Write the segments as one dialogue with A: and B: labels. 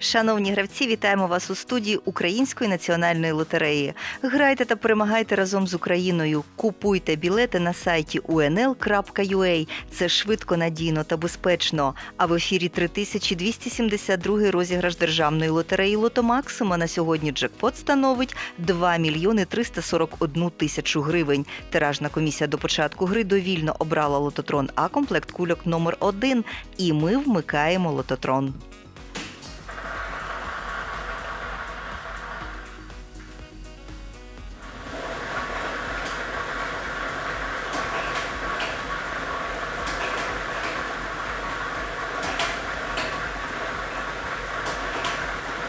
A: Шановні гравці, вітаємо вас у студії Української національної лотереї. Грайте та перемагайте разом з Україною. Купуйте білети на сайті unl.ua. Це швидко, надійно та безпечно. А в ефірі 3272 розіграш державної лотереї Лото Максима на сьогодні джекпот становить 2 мільйони 341 тисячу гривень. Тиражна комісія до початку гри довільно обрала лототрон А комплект кульок номер 1 і ми вмикаємо лототрон.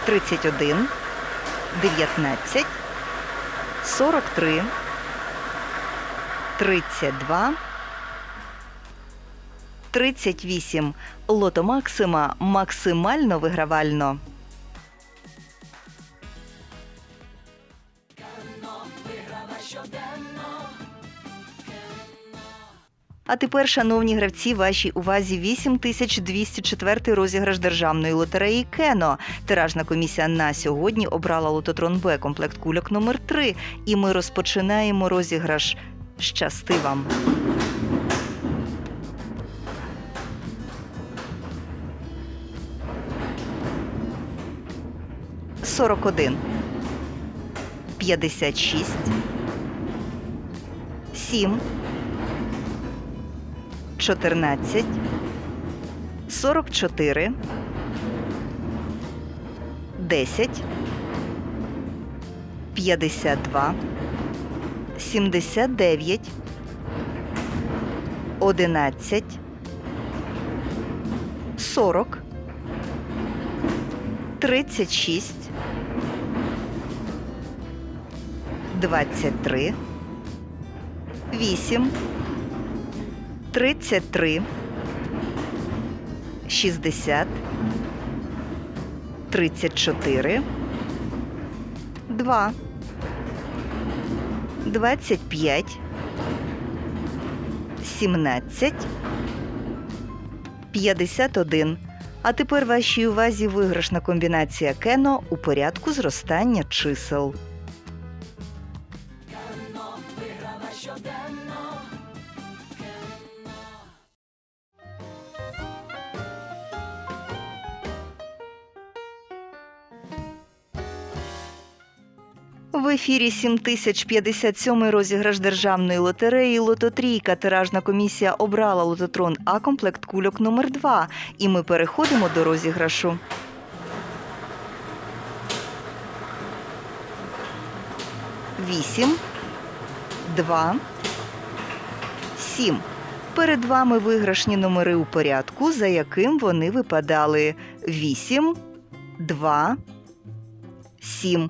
A: Тридцять один, дев'ятнадцять, сорок три, тридцять два, тридцять вісім. Лото Максима максимально вигравально. А тепер, шановні гравці, вашій увазі 8204 розіграш державної лотереї Кено. Тиражна комісія на сьогодні обрала лототрон Б комплект кульок номер 3 І ми розпочинаємо розіграш. Щасти вам! Сорок один. П'ятдесят шість. Сім. 14, 44, 10, 52, 79, 11, 40, 36, 23, 8, 33, 60, 34, 2, 25, 17, 51. А тепер вашій увазі виграшна комбінація Кено у порядку зростання чисел. В ефірі 7057 розіграш державної лотереї Лототрійка. Тиражна комісія обрала лототрон А комплект кульок номер 2 І ми переходимо до розіграшу. Вісім, два, сім. Перед вами виграшні номери у порядку, за яким вони випадали. Вісім, два, сім.